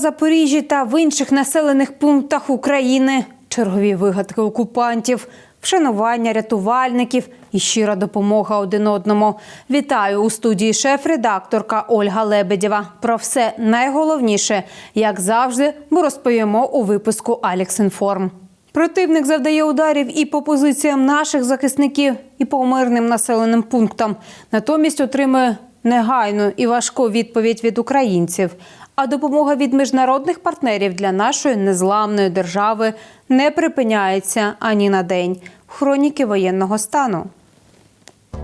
Запоріжжі та в інших населених пунктах України. Чергові вигадки окупантів, вшанування рятувальників і щира допомога один одному. Вітаю у студії шеф-редакторка Ольга Лебедєва. Про все найголовніше, як завжди, ми розповімо у випуску Алекс Інформ. Противник завдає ударів і по позиціям наших захисників, і по мирним населеним пунктам. Натомість отримує негайну і важку відповідь від українців. А допомога від міжнародних партнерів для нашої незламної держави не припиняється ані на день. Хроніки воєнного стану.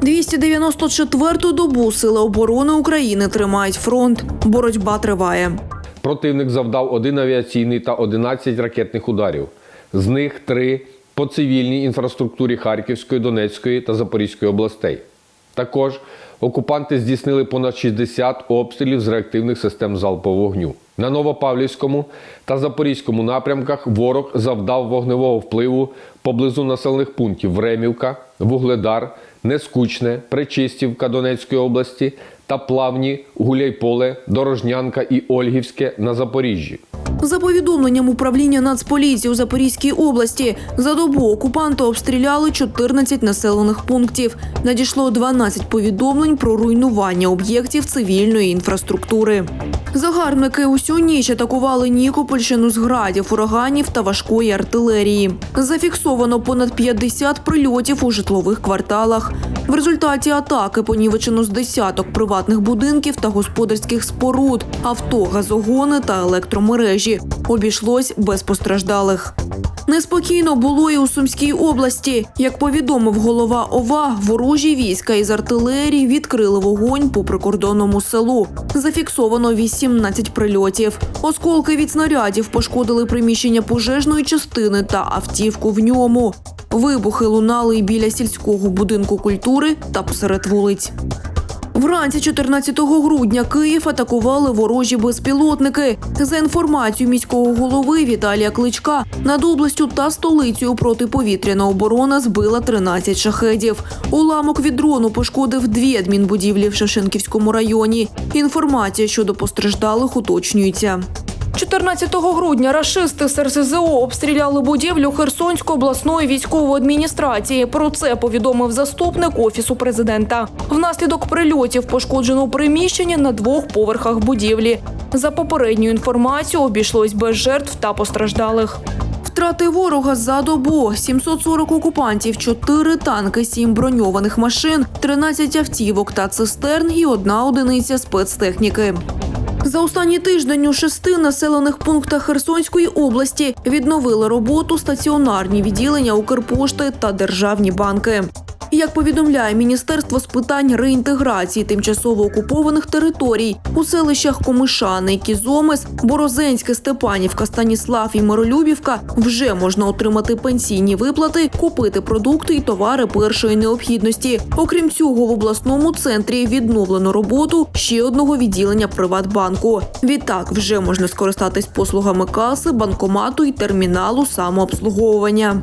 294-ту добу Сили оборони України тримають фронт. Боротьба триває. Противник завдав один авіаційний та 11 ракетних ударів. З них три по цивільній інфраструктурі Харківської, Донецької та Запорізької областей. Також окупанти здійснили понад 60 обстрілів з реактивних систем залпового вогню. На Новопавлівському та Запорізькому напрямках ворог завдав вогневого впливу поблизу населених пунктів Времівка, Вугледар, Нескучне, Причистівка Донецької області та плавні Гуляйполе, Дорожнянка і Ольгівське на Запоріжжі. За повідомленням управління Нацполіції у Запорізькій області, за добу окупанти обстріляли 14 населених пунктів. Надійшло 12 повідомлень про руйнування об'єктів цивільної інфраструктури. Загарбники усю ніч атакували Нікопольщину з градів, ураганів та важкої артилерії. Зафіксовано понад 50 прильотів у житлових кварталах. В результаті атаки понівечено з десяток приватних будинків та господарських споруд, авто, газогони та електромережі. Обійшлось без постраждалих. Неспокійно було і у Сумській області. Як повідомив голова ОВА, ворожі війська із артилерії відкрили вогонь по прикордонному селу. Зафіксовано 18 прильотів. Осколки від снарядів пошкодили приміщення пожежної частини та автівку в ньому. Вибухи лунали й біля сільського будинку культури та посеред вулиць. Вранці 14 грудня Київ атакували ворожі безпілотники. За інформацією міського голови Віталія Кличка, над областю та столицею протиповітряна оборона збила 13 шахедів. Уламок від дрону пошкодив дві адмінбудівлі в Шевченківському районі. Інформація щодо постраждалих уточнюється. 14 грудня рашисти з РСЗО обстріляли будівлю Херсонської обласної військової адміністрації. Про це повідомив заступник офісу президента. Внаслідок прильотів пошкоджено приміщення на двох поверхах будівлі. За попередньою інформацією, обійшлось без жертв та постраждалих. Втрати ворога за добу 740 окупантів, 4 танки, 7 броньованих машин, 13 автівок та цистерн і одна одиниця спецтехніки. За останній тиждень у шести населених пунктах Херсонської області відновили роботу стаціонарні відділення Укрпошти та державні банки. Як повідомляє Міністерство з питань реінтеграції тимчасово окупованих територій у селищах Комишани, Кізомис, Борозенське, Степанівка, Станіслав і Миролюбівка вже можна отримати пенсійні виплати, купити продукти і товари першої необхідності. Окрім цього, в обласному центрі відновлено роботу ще одного відділення Приватбанку. Відтак вже можна скористатись послугами каси, банкомату і терміналу самообслуговування.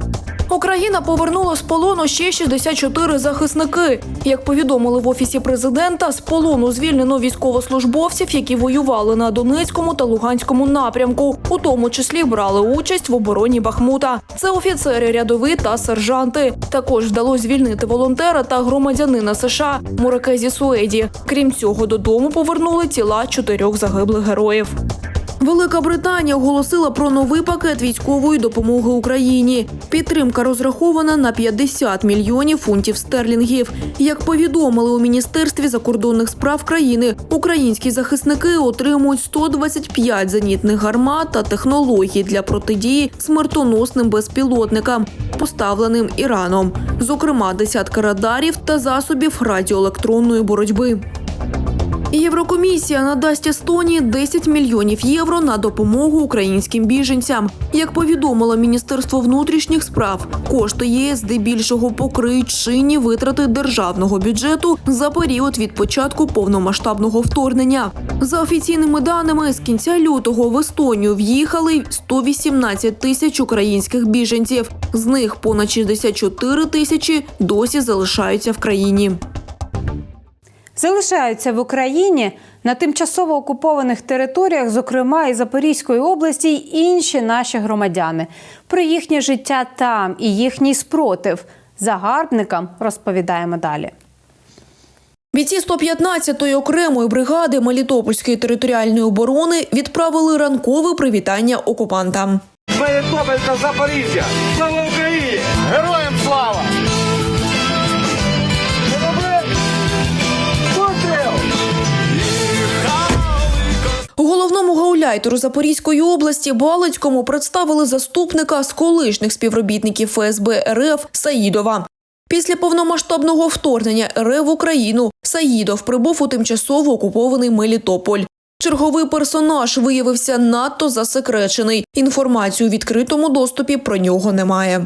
Україна повернула з полону ще 64 захисники. Як повідомили в офісі президента, з полону звільнено військовослужбовців, які воювали на Донецькому та Луганському напрямку, у тому числі брали участь в обороні Бахмута. Це офіцери, рядові та сержанти. Також вдалося звільнити волонтера та громадянина США Муракезі Суеді. Крім цього, додому повернули тіла чотирьох загиблих героїв. Велика Британія оголосила про новий пакет військової допомоги Україні. Підтримка розрахована на 50 мільйонів фунтів стерлінгів. Як повідомили у міністерстві закордонних справ країни, українські захисники отримують 125 зенітних гармат та технологій для протидії смертоносним безпілотникам, поставленим Іраном, зокрема десятка радарів та засобів радіоелектронної боротьби. Єврокомісія надасть Естонії 10 мільйонів євро на допомогу українським біженцям. Як повідомило Міністерство внутрішніх справ, кошти ЄС здебільшого покриють чинні витрати державного бюджету за період від початку повномасштабного вторгнення. За офіційними даними, з кінця лютого в Естонію в'їхали 118 тисяч українських біженців. З них понад 64 тисячі досі залишаються в країні. Залишаються в Україні На тимчасово окупованих територіях, зокрема і Запорізької області, й інші наші громадяни. Про їхнє життя там і їхній спротив загарбникам розповідаємо далі. Бійці 115-ї окремої бригади Мелітопольської територіальної оборони відправили ранкове привітання окупантам. Мелітополь та Запоріжжя! Слава Головному гауляйтеру Запорізької області Балицькому представили заступника з колишніх співробітників ФСБ РФ Саїдова. Після повномасштабного вторгнення РФ в Україну Саїдов прибув у тимчасово окупований Мелітополь. Черговий персонаж виявився надто засекречений. Інформацію у відкритому доступі про нього немає.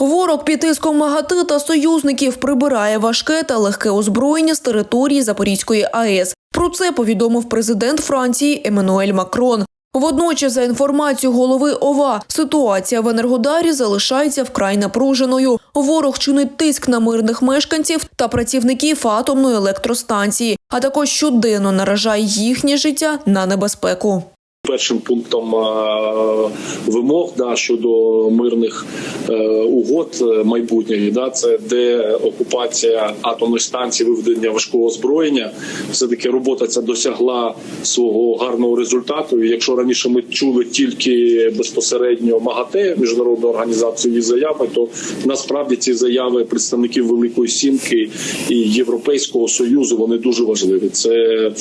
Ворог під тиском МАГАТИ та союзників прибирає важке та легке озброєння з території Запорізької АЕС. Про це повідомив президент Франції Еммануель Макрон. Водночас, за інформацією голови ОВА, ситуація в Енергодарі залишається вкрай напруженою. Ворог чинить тиск на мирних мешканців та працівників атомної електростанції, а також щоденно наражає їхнє життя на небезпеку. Першим пунктом е, вимог да, щодо мирних е, угод е, майбутньої, да, це де окупація атомної станції виведення важкого озброєння. Все таки робота ця досягла свого гарного результату. І якщо раніше ми чули тільки безпосередньо МАГАТЕ міжнародну організацію її заяви, то насправді ці заяви представників Великої Сімки і Європейського союзу вони дуже важливі. Це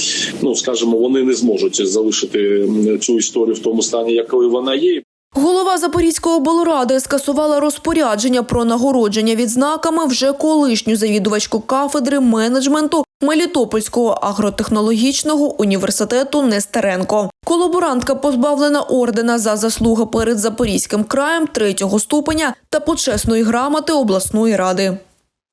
ну скажімо, вони не зможуть залишити цю історію в тому стані, якою вона є. Голова Запорізької облради скасувала розпорядження про нагородження відзнаками вже колишню завідувачку кафедри менеджменту Мелітопольського агротехнологічного університету Нестеренко. Колаборантка позбавлена ордена за заслуги перед Запорізьким краєм третього ступеня та почесної грамоти обласної ради.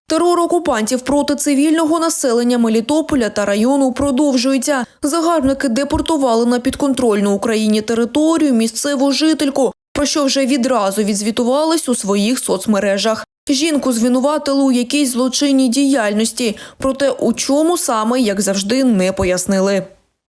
Терор окупантів проти цивільного населення Мелітополя та району продовжується. Загарбники депортували на підконтрольну Україні територію місцеву жительку, про що вже відразу відзвітувались у своїх соцмережах. Жінку звинуватили у якійсь злочинній діяльності, проте у чому саме, як завжди, не пояснили.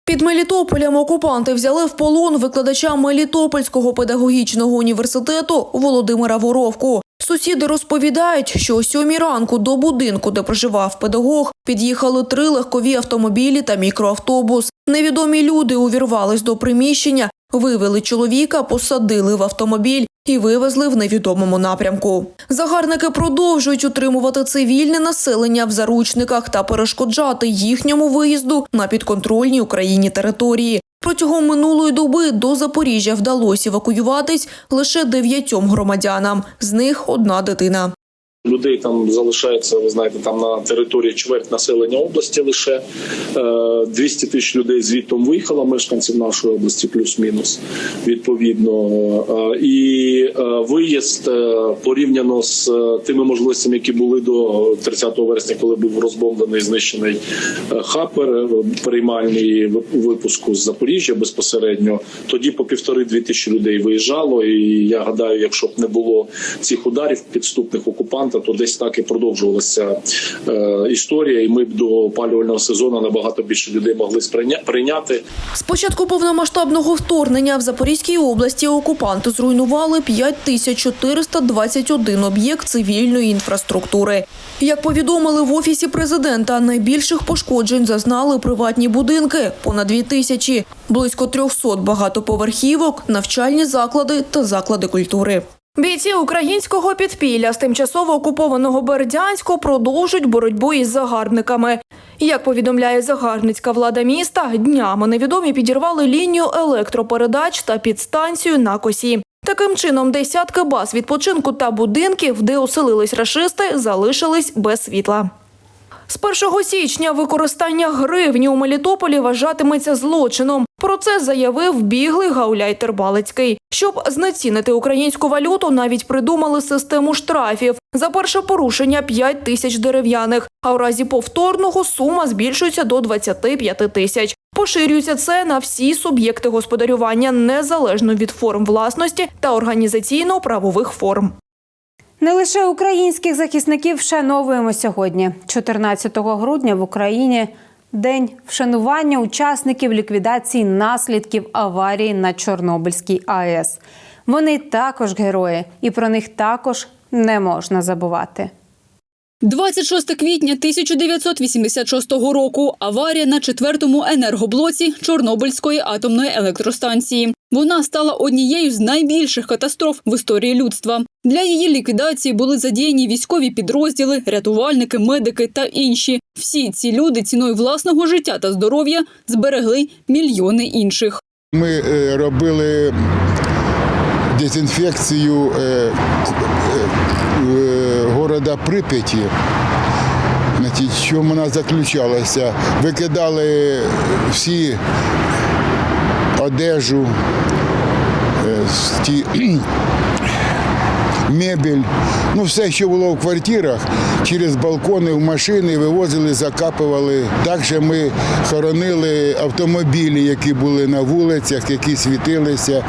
Під Мелітополем окупанти взяли в полон викладача Мелітопольського педагогічного університету Володимира Воровку. Сусіди розповідають, що о сьомій ранку до будинку, де проживав педагог, під'їхали три легкові автомобілі та мікроавтобус. Невідомі люди увірвались до приміщення, вивели чоловіка, посадили в автомобіль і вивезли в невідомому напрямку. Загарники продовжують утримувати цивільне населення в заручниках та перешкоджати їхньому виїзду на підконтрольній Україні території. Протягом минулої доби до Запоріжжя вдалося евакуюватись лише дев'ятьом громадянам, з них одна дитина. Людей там залишається, ви знаєте, там на території чверть населення області лише Е, 200 тисяч людей звідтом виїхало, мешканців нашої області, плюс-мінус відповідно. Е, І е, виїзд е, порівняно з е, тими можливостями, які були до 30 вересня, коли був розбомблений, знищений е, хапер е, приймальний випуску з Запоріжжя безпосередньо. Тоді по півтори-дві тисячі людей виїжджало. І я гадаю, якщо б не було цих ударів підступних окупанта, то десь так і продовжувалася е, історія, і ми б до опалювального сезону набагато більше людей могли прийняти. З початку повномасштабного вторгнення в Запорізькій області окупанти зруйнували 5421 об'єкт цивільної інфраструктури. Як повідомили в офісі президента, найбільших пошкоджень зазнали приватні будинки – понад 2 тисячі, близько 300 багатоповерхівок, навчальні заклади та заклади культури. Бійці українського підпілля з тимчасово окупованого Бердянську продовжують боротьбу із загарбниками. Як повідомляє загарбницька влада міста, днями невідомі підірвали лінію електропередач та підстанцію на косі. Таким чином, десятки баз відпочинку та будинків, де оселились рашисти, залишились без світла. З 1 січня використання гривні у Мелітополі вважатиметься злочином. Про це заявив біглий гауляйтер Балицький. Щоб знецінити українську валюту, навіть придумали систему штрафів. За перше порушення 5 тисяч дерев'яних, а у разі повторного сума збільшується до 25 тисяч. Поширюється це на всі суб'єкти господарювання незалежно від форм власності та організаційно-правових форм. Не лише українських захисників вшановуємо сьогодні. 14 грудня в Україні День вшанування учасників ліквідації наслідків аварії на Чорнобильській АЕС. Вони також герої, і про них також не можна забувати. 26 квітня 1986 року. Аварія на четвертому енергоблоці Чорнобильської атомної електростанції. Вона стала однією з найбільших катастроф в історії людства. Для її ліквідації були задіяні військові підрозділи, рятувальники, медики та інші. Всі ці люди ціною власного життя та здоров'я зберегли мільйони інших. Ми е, робили дезінфекцію е, е, е, Прип'яті. Чому вона заключалася? Викидали всі одежу, ті, мебель, ну все, що було в квартирах, через балкони в машини вивозили, закапували. Також ми хоронили автомобілі, які були на вулицях, які світилися,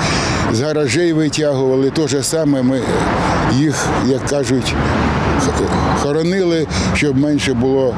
з гаражей витягували. Те ж саме ми їх, як кажуть, хоронили, щоб менше було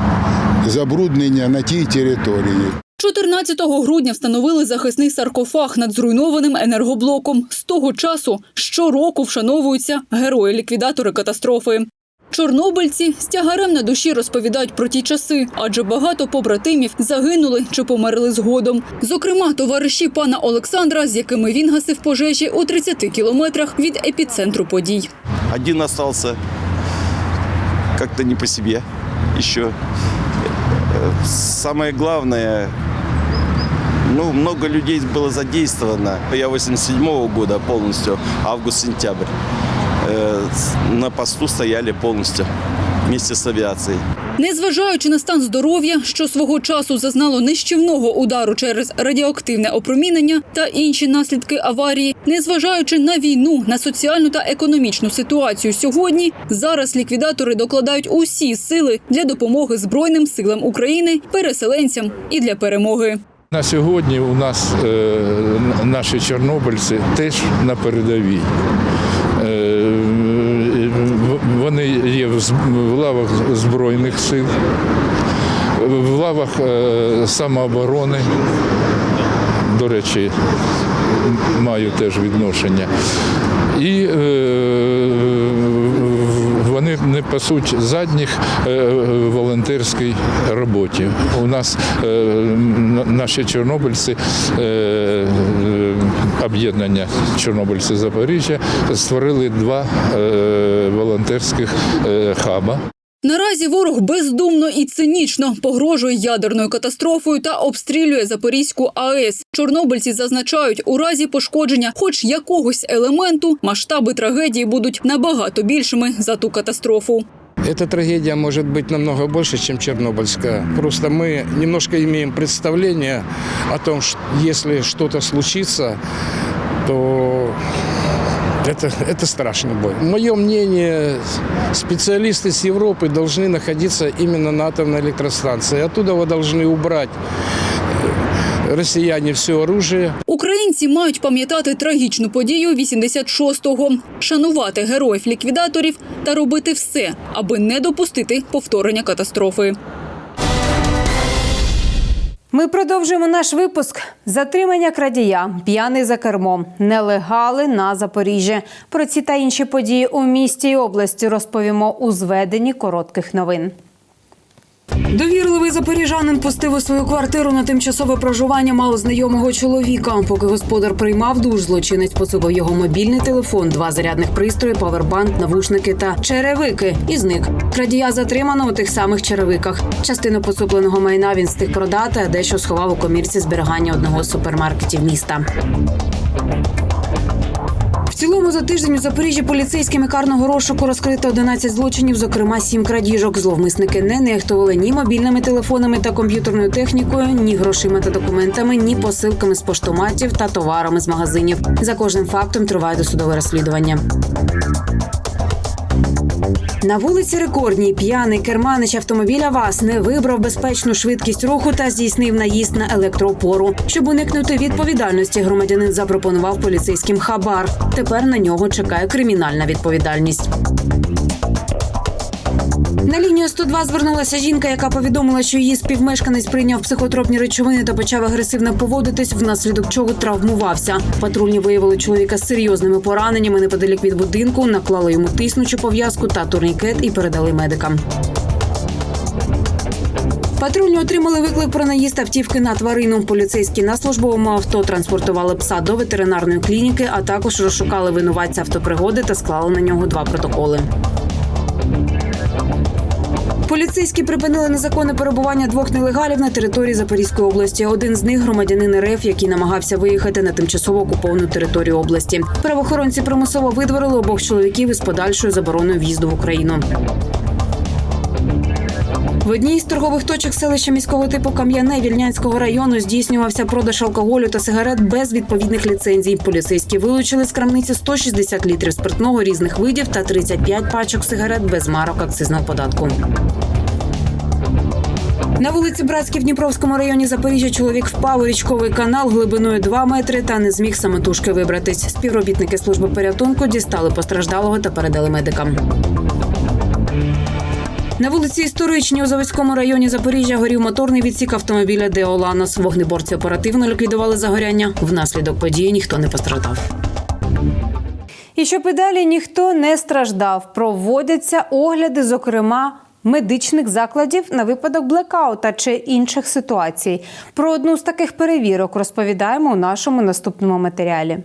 забруднення на тій території. 14 грудня встановили захисний саркофаг над зруйнованим енергоблоком. З того часу щороку вшановуються герої-ліквідатори катастрофи. Чорнобильці з тягарем на душі розповідають про ті часи, адже багато побратимів загинули чи померли згодом. Зокрема, товариші пана Олександра, з якими він гасив пожежі у 30 кілометрах від епіцентру подій. Один остался как-то не по себе еще. Самое главное, ну, много людей было задействовано. Я 87 года полностью, август-сентябрь. Э, На посту стояли полностью вместе с авиацией. Незважаючи на стан здоров'я, що свого часу зазнало нищівного удару через радіоактивне опромінення та інші наслідки аварії, незважаючи на війну, на соціальну та економічну ситуацію сьогодні, зараз ліквідатори докладають усі сили для допомоги Збройним силам України, переселенцям і для перемоги. На сьогодні у нас е, наші чорнобильці теж на передовій. Вони є в лавах Збройних сил, в лавах е, самооборони. До речі, маю теж відношення. І е, вони пасуть задніх е, волонтерській роботі. У нас е, наші чорнобильці, е, е, об'єднання Чорнобильці Запоріжжя створили два е, волонтерських е, хаба. Наразі ворог бездумно і цинічно погрожує ядерною катастрофою та обстрілює Запорізьку АЕС. Чорнобильці зазначають, у разі пошкодження хоч якогось елементу масштаби трагедії будуть набагато більшими за ту катастрофу. Эта трагедия может быть намного больше, чем Чернобыльская. Просто мы немножко имеем представление о том, что если что-то случится, то это, это страшный бой. Мое мнение, специалисты с Европы должны находиться именно на атомной электростанции. Оттуда вы должны убрать э, россияне все оружие, Українці мають пам'ятати трагічну подію 86-го, шанувати героїв-ліквідаторів та робити все, аби не допустити повторення катастрофи. Ми продовжуємо наш випуск. Затримання крадія, п'яний за кермом, нелегали на Запоріжжі. Про ці та інші події у місті і області розповімо у зведенні коротких новин. Довірливий запоріжанин пустив у свою квартиру на тимчасове проживання малознайомого чоловіка. Поки господар приймав душ, злочинець поцупив його мобільний телефон, два зарядних пристрої, павербанк, навушники та черевики. І зник. Крадія затримано у тих самих черевиках. Частину поцупленого майна він встиг продати, а дещо сховав у комірці зберігання одного з супермаркетів міста. Цілому за тиждень у Запоріжжі поліцейськими карного розшуку розкрито 11 злочинів, зокрема 7 крадіжок. Зловмисники не нехтували ні мобільними телефонами та комп'ютерною технікою, ні грошима та документами, ні посилками з поштоматів та товарами з магазинів. За кожним фактом триває досудове розслідування. На вулиці Рекордній п'яний керманич автомобіля ВАЗ не вибрав безпечну швидкість руху та здійснив наїзд на електроопору. Щоб уникнути відповідальності, громадянин запропонував поліцейським хабар. Тепер на нього чекає кримінальна відповідальність. Лінію 102 звернулася жінка, яка повідомила, що її співмешканець прийняв психотропні речовини та почав агресивно поводитись, внаслідок чого травмувався. Патрульні виявили чоловіка з серйозними пораненнями неподалік від будинку, наклали йому тиснучу пов'язку та турнікет і передали медикам. Патрульні отримали виклик про наїзд автівки на тварину. Поліцейські на службовому авто транспортували пса до ветеринарної клініки, а також розшукали винуватця автопригоди та склали на нього два протоколи. Поліцейські припинили незаконне перебування двох нелегалів на території Запорізької області. Один з них громадянин РФ, який намагався виїхати на тимчасово окуповану територію області. Правоохоронці примусово видворили обох чоловіків із подальшою забороною в'їзду в Україну. В одній із торгових точок селища міського типу Кам'яне Вільнянського району здійснювався продаж алкоголю та сигарет без відповідних ліцензій. Поліцейські вилучили з крамниці 160 літрів спиртного різних видів та 35 пачок сигарет без марок акцизного податку. На вулиці Братській в Дніпровському районі Запоріжжя чоловік впав у річковий канал глибиною 2 метри та не зміг самотужки вибратись. Співробітники служби порятунку дістали постраждалого та передали медикам. На вулиці Історичній у Заводському районі Запоріжжя горів моторний відсік автомобіля Деоланос. Вогнеборці оперативно ліквідували загоряння. Внаслідок події ніхто не постраждав. І щоб і далі ніхто не страждав, проводяться огляди, зокрема. Медичних закладів на випадок блекаута чи інших ситуацій. Про одну з таких перевірок розповідаємо у нашому наступному матеріалі.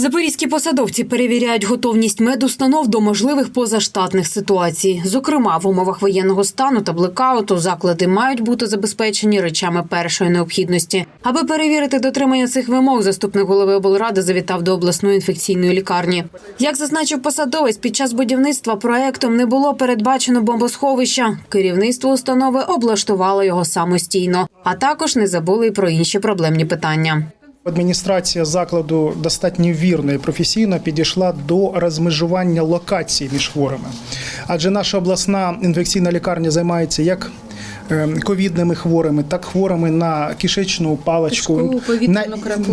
Запорізькі посадовці перевіряють готовність медустанов до можливих позаштатних ситуацій. Зокрема, в умовах воєнного стану та блекауту заклади мають бути забезпечені речами першої необхідності. Аби перевірити дотримання цих вимог, заступник голови облради завітав до обласної інфекційної лікарні. Як зазначив посадовець, під час будівництва проектом не було передбачено бомбосховища. Керівництво установи облаштувало його самостійно, а також не забули й про інші проблемні питання. Адміністрація закладу достатньо вірно і професійно підійшла до розмежування локацій між хворими, адже наша обласна інфекційна лікарня займається як ковідними хворими, так хворими на кишечну паличку, на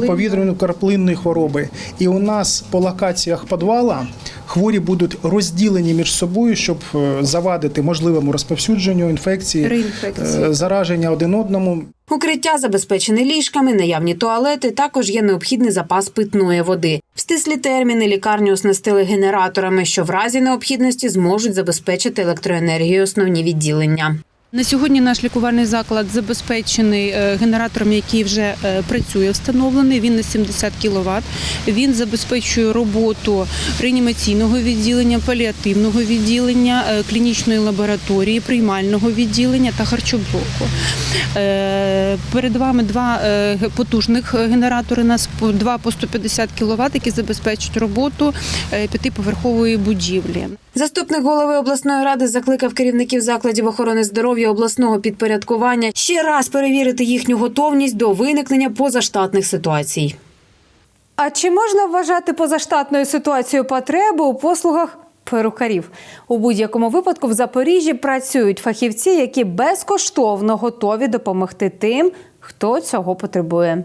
повітряно-краплинної хвороби. І у нас по локаціях підвала хворі будуть розділені між собою, щоб е, завадити можливому розповсюдженню інфекції, е, зараження один одному. Укриття забезпечене ліжками, наявні туалети. Також є необхідний запас питної води. В стислі терміни лікарню оснастили генераторами, що в разі необхідності зможуть забезпечити електроенергію основні відділення. На сьогодні наш лікувальний заклад забезпечений е, генератором, який вже е, працює, встановлений. Він на 70 кВт. Він забезпечує роботу реанімаційного відділення, паліативного відділення, е, клінічної лабораторії, приймального відділення та харчоблоку. Перед вами два потужних генератори. Нас два по 150 кВт, які забезпечують роботу п'ятиповерхової будівлі. Заступник голови обласної ради закликав керівників закладів охорони здоров'я обласного підпорядкування ще раз перевірити їхню готовність до виникнення позаштатних ситуацій. А чи можна вважати позаштатною ситуацією потребу у послугах перукарів? У будь-якому випадку в Запоріжжі працюють фахівці, які безкоштовно готові допомогти тим, хто цього потребує.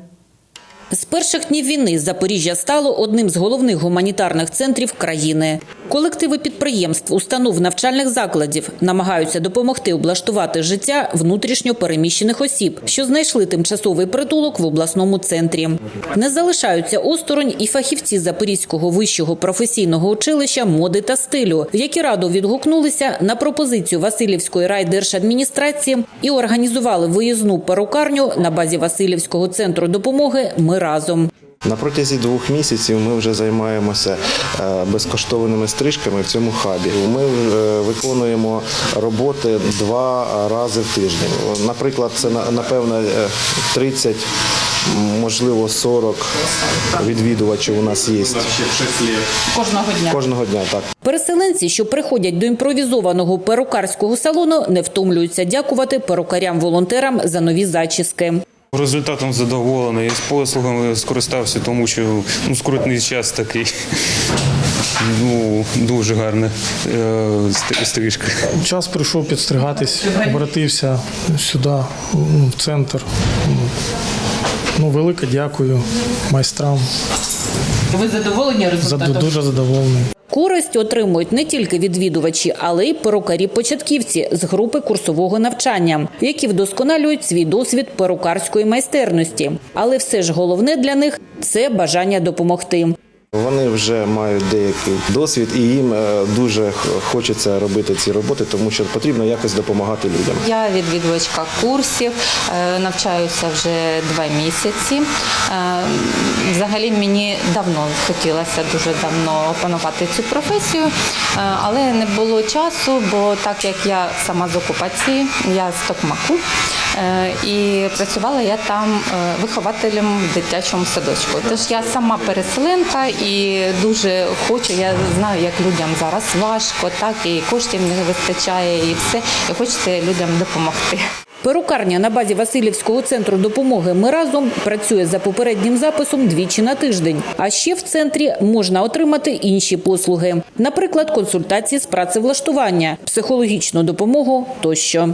З перших днів війни Запоріжжя стало одним з головних гуманітарних центрів країни. Колективи підприємств, установ навчальних закладів намагаються допомогти облаштувати життя внутрішньо переміщених осіб, що знайшли тимчасовий притулок в обласному центрі. Не залишаються осторонь і фахівці Запорізького вищого професійного училища моди та стилю, які радо відгукнулися на пропозицію Васильівської райдержадміністрації і організували виїзну перукарню на базі Васильівського центру допомоги Ми разом. На протязі двох місяців ми вже займаємося е, безкоштовними стрижками в цьому хабі. Ми е, виконуємо роботи два рази в тиждень. Наприклад, це на- напевно е, 30, можливо 40 відвідувачів у нас є. Кожного дня. Кожного дня, так. Переселенці, що приходять до імпровізованого перукарського салону, не втомлюються дякувати перукарям-волонтерам за нові зачіски. Результатом задоволений. З послугами скористався, тому що ну, скрутний час такий. Ну, дуже гарна е, стрижка. Час прийшов підстригатись, обратився сюди, в центр. Ну, велике дякую майстрам. Ви задоволені результатом? Дуже задоволений. Користь отримують не тільки відвідувачі, але й перукарі-початківці з групи курсового навчання, які вдосконалюють свій досвід перукарської майстерності. Але все ж головне для них це бажання допомогти. Вони вже мають деякий досвід, і їм е, дуже хочеться робити ці роботи, тому що потрібно якось допомагати людям. Я відвідувачка курсів, е, навчаюся вже два місяці. Е, Взагалі мені давно хотілося дуже давно опанувати цю професію, але не було часу, бо так як я сама з окупації, я з Токмаку, і працювала я там вихователем в дитячому садочку. Тож я сама переселенка і дуже хочу. Я знаю, як людям зараз важко, так і коштів не вистачає, і все. І хочеться людям допомогти. Перукарня на базі Васильівського центру допомоги «Ми разом» працює за попереднім записом двічі на тиждень. А ще в центрі можна отримати інші послуги, наприклад, консультації з працевлаштування, психологічну допомогу тощо.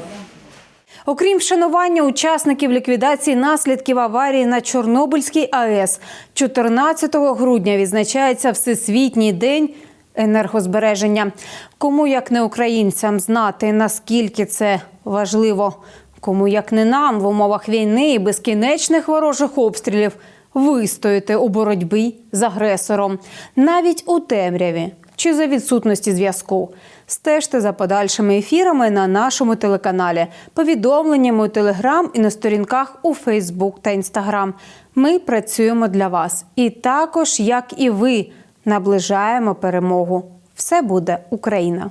Окрім вшанування учасників ліквідації наслідків аварії на Чорнобильській АЕС, 14 грудня відзначається Всесвітній день енергозбереження. Кому як не українцям знати, наскільки це важливо, кому як не нам в умовах війни і безкінечних ворожих обстрілів вистояти у боротьбі з агресором, навіть у темряві чи за відсутності зв'язку. Стежте за подальшими ефірами на нашому телеканалі, повідомленнями у Телеграм і на сторінках у Фейсбук та Інстаграм. Ми працюємо для вас. І також, як і ви, наближаємо перемогу. Все буде Україна!